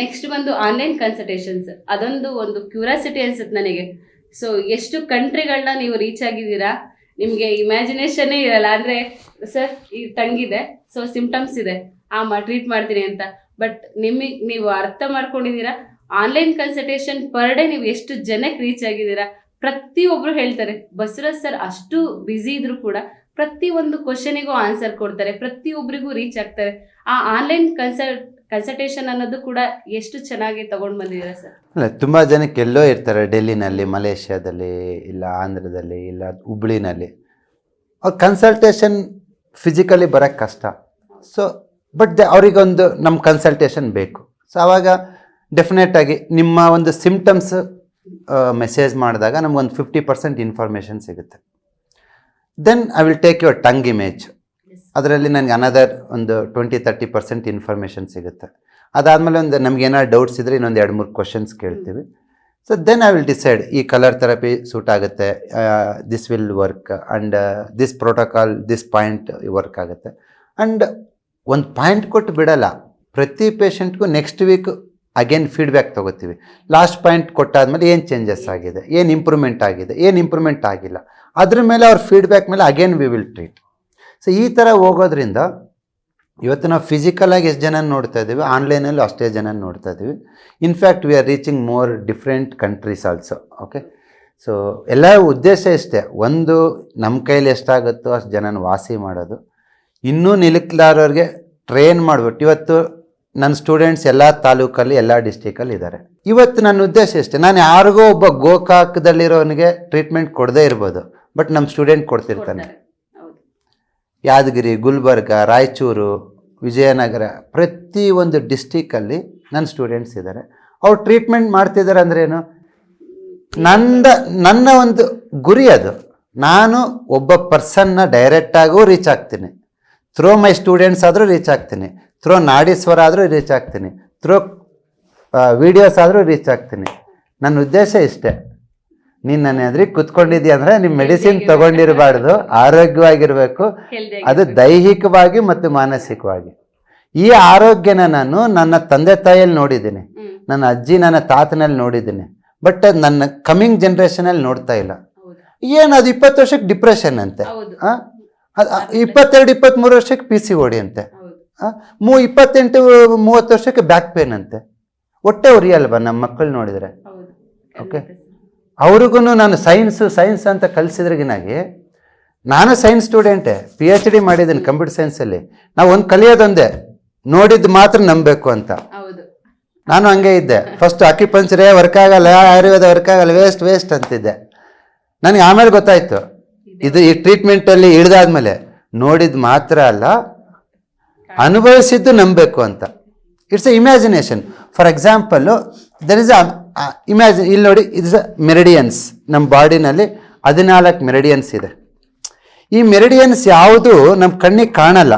Next ಬಂದು online consultations ಅದೊಂದು ಒಂದು ಕ್ಯೂರಿಯಾಸಿಟಿ ಅನ್ಸುತ್ತೆ ನನಗೆ. ಸೊ ಎಷ್ಟು ಕಂಟ್ರಿಗಳನ್ನ ನೀವು ರೀಚ್ ಆಗಿದ್ದೀರಾ? ನಿಮಗೆ ಇಮ್ಯಾಜಿನೇಷನ್ನೇ ಇರಲ್ಲ. ಅಂದರೆ ಸರ್ ಈ ತಂಗಿದೆ. ಸೊ ಸಿಂಪ್ಟಮ್ಸ್ ಇದೆ. ಆ ಮಾ ಟ್ರೀಟ್ ಮಾಡ್ತೀನಿ ಅಂತ. ಬಟ್ ನಿಮಗೆ, ನೀವು ಅರ್ಥ ಮಾಡ್ಕೊಂಡಿದ್ದೀರಾ? ಆನ್ಲೈನ್ ಕನ್ಸಲ್ಟೇಷನ್ ಪರ್ ಡೇ ನೀವು ಎಷ್ಟು ಜನಕ್ಕೆ ರೀಚ್ ಆಗಿದ್ದೀರಾ? ಪ್ರತಿಯೊಬ್ಬರು ಹೇಳ್ತಾರೆ. ಬಸವರಾಜ್ ಸರ್ ಅಷ್ಟು ಬ್ಯುಸಿ ಇದ್ರು ಕೂಡ ಪ್ರತಿ ಒಂದು ಕ್ವಶನಿಗೂ ಆನ್ಸರ್ ಕೊಡ್ತಾರೆ. ಪ್ರತಿಯೊಬ್ಬರಿಗೂ ರೀಚ್ ಆಗ್ತಾರೆ. ಆ ಆನ್ಲೈನ್ ಕನ್ಸಲ್ಟ್ ಕನ್ಸಲ್ಟೇಷನ್ ಅನ್ನೋದು ಕೂಡ ಎಷ್ಟು ಚೆನ್ನಾಗಿ ತಗೊಂಡು ಬಂದಿದ್ದೀರಾ ಸರ್? ಅಲ್ಲ, ತುಂಬ ಜನಕ್ಕೆ ಎಲ್ಲೋ ಇರ್ತಾರೆ, ಡೆಲ್ಲಿನಲ್ಲಿ, ಮಲೇಷ್ಯಾದಲ್ಲಿ, ಇಲ್ಲ ಆಂಧ್ರದಲ್ಲಿ, ಇಲ್ಲ ಹುಬ್ಳಿನಲ್ಲಿ. ಅವ್ರ ಕನ್ಸಲ್ಟೇಷನ್ ಫಿಸಿಕಲಿ ಬರೋಕ್ಕೆ ಕಷ್ಟ. ಸೊ ಬಟ್ ದೆ ಅವರಿಗೊಂದು ನಮ್ಮ ಕನ್ಸಲ್ಟೇಷನ್ ಬೇಕು. ಸೊ ಆವಾಗ ಡೆಫಿನೆಟಾಗಿ ನಿಮ್ಮ ಒಂದು ಸಿಮ್ಟಮ್ಸ್ ಮೆಸೇಜ್ ಮಾಡಿದಾಗ ನಮಗೊಂದು ಫಿಫ್ಟಿ ಪರ್ಸೆಂಟ್ ಇನ್ಫಾರ್ಮೇಷನ್ ಸಿಗುತ್ತೆ. Then I will take your tongue image ಅದರಲ್ಲಿ ನನಗೆ ಅನದರ್ ಒಂದು ಟ್ವೆಂಟಿ ತರ್ಟಿ ಪರ್ಸೆಂಟ್ ಇನ್ಫಾರ್ಮೇಷನ್ ಸಿಗುತ್ತೆ. ಅದಾದಮೇಲೆ ಒಂದು ನಮ್ಗೆ ಏನಾದ್ರು ಡೌಟ್ಸ್ ಇದ್ದರೆ ಇನ್ನೊಂದು ಎರಡು, ಮೂರು ಕ್ವಶನ್ಸ್ ಕೇಳ್ತೀವಿ. So then I will decide ಈ ಕಲರ್ ಥೆರಪಿ ಸೂಟ್ ಆಗುತ್ತೆ this will work and this protocol this point work ಆಗುತ್ತೆ. ಆ್ಯಂಡ್ ಒಂದು ಪಾಯಿಂಟ್ ಕೊಟ್ಟು ಬಿಡಲ್ಲ, ಪ್ರತಿ ಪೇಷಂಟ್ಗೂ ನೆಕ್ಸ್ಟ್ ವೀಕ್ ಅಗೇನ್ ಫೀಡ್ಬ್ಯಾಕ್ ತೊಗೋತೀವಿ. ಲಾಸ್ಟ್ ಪಾಯಿಂಟ್ ಕೊಟ್ಟಾದ್ಮೇಲೆ ಏನು ಚೇಂಜಸ್ ಆಗಿದೆ, ಏನು ಇಂಪ್ರೂವ್ಮೆಂಟ್ ಆಗಿದೆ, ಏನು ಇಂಪ್ರೂವ್ಮೆಂಟ್ ಆಗಿಲ್ಲ. ಅದ್ರ ಮೇಲೆ ಅವ್ರ ಫೀಡ್ಬ್ಯಾಕ್ ಮೇಲೆ again we will treat so ಈ ಥರ ಹೋಗೋದ್ರಿಂದ ಇವತ್ತು ನಾವು ಫಿಸಿಕಲಾಗಿ ಎಷ್ಟು ಜನ ನೋಡ್ತಾ ಇದ್ದೀವಿ ಆನ್ಲೈನಲ್ಲೂ ಅಷ್ಟೇ ಜನ ನೋಡ್ತಾ ಇದ್ದೀವಿ in fact we are reaching more different countries also okay so ಎಲ್ಲ ಉದ್ದೇಶ ಇಷ್ಟೇ. ಒಂದು ನಮ್ಮ ಕೈಲಿ ಎಷ್ಟಾಗುತ್ತೋ ಅಷ್ಟು ಜನನ ವಾಸಿ ಮಾಡೋದು. ಇನ್ನೂ ನಿಲುಕ್ಲಾರವ್ರಿಗೆ ಟ್ರೈನ್ ಮಾಡಿಬಿಟ್ಟು, ಇವತ್ತು ನನ್ನ ಸ್ಟೂಡೆಂಟ್ಸ್ ಎಲ್ಲ ತಾಲೂಕಲ್ಲಿ, ಎಲ್ಲ ಡಿಸ್ಟಿಕಲ್ಲಿ ಇದ್ದಾರೆ ಇವತ್ತು ನನ್ನ ಉದ್ದೇಶ ಇಷ್ಟೇ. ನಾನು ಯಾರಿಗೋ ಒಬ್ಬ ಗೋಕಾಕದಲ್ಲಿರೋನಿಗೆ ಟ್ರೀಟ್ಮೆಂಟ್ ಕೊಡದೇ ಇರ್ಬೋದು. ಬಟ್ ನಮ್ಮ ಸ್ಟೂಡೆಂಟ್ ಕೊಡ್ತಿರ್ತಾನೆ. ಯಾದಗಿರಿ, ಗುಲ್ಬರ್ಗ, ರಾಯಚೂರು, ವಿಜಯನಗರ ಪ್ರತಿಯೊಂದು ಒಂದು ಡಿಸ್ಟಿಕಲ್ಲಿ ನನ್ನ ಸ್ಟೂಡೆಂಟ್ಸ್ ಇದ್ದಾರೆ ಅವ್ರು ಟ್ರೀಟ್ಮೆಂಟ್ ಮಾಡ್ತಿದ್ದಾರೆ ಅಂದ್ರೇನು ನಂದ, ನನ್ನ ಒಂದು ಗುರಿ ಅದು. ನಾನು ಒಬ್ಬ ಪರ್ಸನ್ನ ಡೈರೆಕ್ಟಾಗೂ ರೀಚ್ ಆಗ್ತೀನಿ. ಥ್ರೋ ಮೈ ಸ್ಟೂಡೆಂಟ್ಸ್ ಆದರೂ ರೀಚ್ ಆಗ್ತೀನಿ. ಥ್ರೋ ನಾಡೀಶ್ವರ ಆದರೂ ರೀಚ್ ಆಗ್ತೀನಿ. ಥ್ರೋ ವಿಡಿಯೋಸ್ ಆದರೂ ರೀಚ್ ಆಗ್ತೀನಿ. ನನ್ನ ಉದ್ದೇಶ ಇಷ್ಟೇ. ನೀನು ನನ್ನ ಎದುರಿಗೆ ಕುತ್ಕೊಂಡಿದ್ಯಾ ಅಂದ್ರೆ ನಿಮ್ ಮೆಡಿಸಿನ್ ತಗೊಂಡಿರಬಾರ್ದು ಆರೋಗ್ಯವಾಗಿರಬೇಕು. ಅದು ದೈಹಿಕವಾಗಿ ಮತ್ತು ಮಾನಸಿಕವಾಗಿ. ಈ ಆರೋಗ್ಯನ ನಾನು ನನ್ನ ತಂದೆ ತಾಯಿಯಲ್ಲಿ ನೋಡಿದ್ದೀನಿ. ನನ್ನ ಅಜ್ಜಿ ನನ್ನ ತಾತನಲ್ಲಿ ನೋಡಿದ್ದೀನಿ. ಬಟ್ ನನ್ನ ಕಮಿಂಗ್ ಜನ್ರೇಷನಲ್ಲಿ ನೋಡ್ತಾ ಇಲ್ಲ. ಏನು ಅದು ಇಪ್ಪತ್ತು ವರ್ಷಕ್ಕೆ ಡಿಪ್ರೆಷನ್ ಅಂತೆ. ಇಪ್ಪತ್ತೆರಡು ಇಪ್ಪತ್ತ್ಮೂರು ವರ್ಷಕ್ಕೆ ಪಿ ಸಿ ಓಡಿ ಅಂತೆ? ಮೂ ಇಪ್ಪತ್ತೆಂಟು ಮೂವತ್ತು ವರ್ಷಕ್ಕೆ ಬ್ಯಾಕ್ ಪೇನ್ ಅಂತೆ. ಹೊಟ್ಟೆ ಉರಿಯಲ್ವಾ ನಮ್ಮ ಮಕ್ಕಳು ನೋಡಿದರೆ? ಓಕೆ. ಅವ್ರಿಗೂ ನಾನು ಸೈನ್ಸು ಸೈನ್ಸ್ ಅಂತ ಕಲಿಸಿದ್ರಿಗಿನಾಗಿ ನಾನು ಸೈನ್ಸ್ ಸ್ಟೂಡೆಂಟೇ ಪಿ ಎಚ್ ಡಿ ಮಾಡಿದ್ದೀನಿ ಕಂಪ್ಯೂಟರ್ ಸೈನ್ಸಲ್ಲಿ ನಾವು ಒಂದು ಕಲಿಯೋದೊಂದೇ ನೋಡಿದ್ದು ಮಾತ್ರ ನಂಬಬೇಕು ಅಂತ. ನಾನು ಹಂಗೆ ಇದ್ದೆ. ಫಸ್ಟ್ ಅಕ್ಯುಪಂಚರೇ ವರ್ಕ್ ಆಗಲ್ಲ ಆಯುರ್ವೇದ ವರ್ಕ್ ಆಗಲ್ಲ ವೇಸ್ಟ್ ವೇಸ್ಟ್ ಅಂತಿದ್ದೆ. ನನಗೆ ಆಮೇಲೆ ಗೊತ್ತಾಯ್ತು. ಇದು ಈ ಟ್ರೀಟ್ಮೆಂಟಲ್ಲಿ ಇಳಿದಾದ್ಮೇಲೆ ನೋಡಿದ್ದು ಮಾತ್ರ ಅಲ್ಲ ಅನುಭವಿಸಿದ್ದು ನಂಬಬೇಕು ಅಂತ. It's a imagination for example there is imagine ಇಲ್ಲಿ ನೋಡಿ ಇಟ್ಸ್ ಅ ಮೆರಿಡಿಯನ್ಸ್ ನಮ್ಮ ಬಾಡಿನಲ್ಲಿ ಹದಿನಾಲ್ಕು ಮೆರಿಡಿಯನ್ಸ್ ಇದೆ. ಈ ಮೆರಿಡಿಯನ್ಸ್ ಯಾವುದು ನಮ್ಮ ಕಣ್ಣಿಗೆ ಕಾಣಲ್ಲ.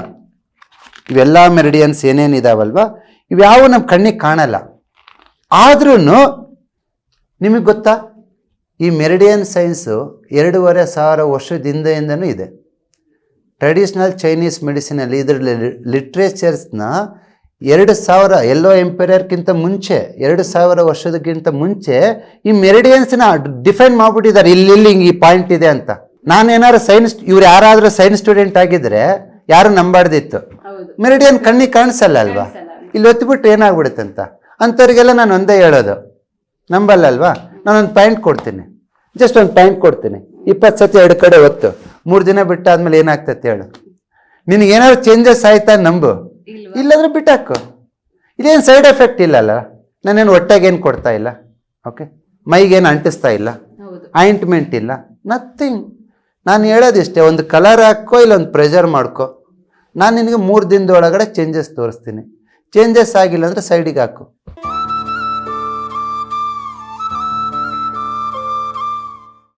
ಇವೆಲ್ಲ ಮೆರಿಡಿಯನ್ಸ್ ಏನೇನು ಇದಾವಲ್ವ? ಇವ್ಯಾವು ನಮ್ಮ ಕಣ್ಣಿಗೆ ಕಾಣಲ್ಲ. ಆದ್ರೂ ನಿಮಗೆ ಗೊತ್ತಾ? ಈ ಮೆರಿಡಿಯನ್ ಸೈನ್ಸು ಎರಡೂವರೆ ಸಾವಿರ ವರ್ಷದ ಹಿಂದೆಯಿಂದನೂ ಇದೆ ಟ್ರೆಡಿಷ್ನಲ್ ಚೈನೀಸ್ ಮೆಡಿಸಿನಲ್ಲಿ ಇದರಲ್ಲಿ ಲಿಟ್ರೇಚರ್ಸ್ನ ಎರಡು ಸಾವಿರ ಎಲ್ಲೋ ಎಂಪೈರ್ಕ್ಕಿಂತ ಮುಂಚೆ ಎರಡು ಸಾವಿರ ವರ್ಷದಕ್ಕಿಂತ ಮುಂಚೆ ಈ ಮೆರಿಡಿಯನ್ಸ್ನ ಡಿಫೈನ್ ಮಾಡಿಬಿಟ್ಟಿದ್ದಾರೆ. ಇಲ್ಲಿ ಇಲ್ಲಿ ಹಿಂಗೆ ಈ ಪಾಯಿಂಟ್ ಇದೆ ಅಂತ. ನಾನೇನಾದ್ರು ಸೈನ್ಸ್ ಇವ್ರು ಯಾರಾದರೂ ಸೈನ್ಸ್ ಸ್ಟೂಡೆಂಟ್ ಆಗಿದ್ರೆ ಯಾರು ನಂಬಾಡ್ದಿತ್ತು ಮೆರಿಡಿಯನ್ ಕಣ್ಣಿಗೆ ಕಾಣಿಸಲ್ಲ ಅಲ್ವಾ. ಇಲ್ಲಿ ಹೊತ್ಬಿಟ್ಟು ಏನಾಗ್ಬಿಡುತ್ತೆ ಅಂತ. ಅಂಥವ್ರಿಗೆಲ್ಲ ನಾನು ಒಂದೇ ಹೇಳೋದು. ನಂಬಲ್ಲ ಅಲ್ವಾ ನಾನೊಂದು ಪಾಯಿಂಟ್ ಕೊಡ್ತೀನಿ. ಜಸ್ಟ್ ಒಂದು ಪಾಯಿಂಟ್ ಕೊಡ್ತೀನಿ. ಇಪ್ಪತ್ತು ಸತಿ ಎರಡು ಕಡೆ ಒತ್ತು. ಮೂರು ದಿನ ಬಿಟ್ಟಾದ್ಮೇಲೆ ಏನಾಗ್ತೈತೆ ಹೇಳು. ನಿನಗೇನಾದ್ರು ಚೇಂಜಸ್ ಆಯ್ತಾ ನಂಬು. ಇಲ್ಲಾಂದ್ರೆ ಬಿಟ್ಟಾಕು. ಇದೇನು ಸೈಡ್ ಎಫೆಕ್ಟ್ ಇಲ್ಲಲ್ಲ? ನಾನೇನು ಹೊಟ್ಟೆಗೇನು ಕೊಡ್ತಾ ಇಲ್ಲ? ಓಕೆ ಮೈಗೇನು ಅಂಟಿಸ್ತಾ ಇಲ್ಲ? ಆಯಿಂಟ್ಮೆಂಟ್ ಇಲ್ಲ? ನಥಿಂಗ್ ನಾನು ಹೇಳೋದಿಷ್ಟೇ ಒಂದು ಕಲರ್ ಹಾಕೋ ಇಲ್ಲ ಒಂದು ಪ್ರೆಷರ್ ಮಾಡ್ಕೋ. ನಾನು ನಿನಗೆ ಮೂರು ದಿನದೊಳಗಡೆ ಚೇಂಜಸ್ ತೋರಿಸ್ತೀನಿ. ಚೇಂಜಸ್ ಆಗಿಲ್ಲ ಅಂದರೆ ಸೈಡಿಗೆ ಹಾಕು.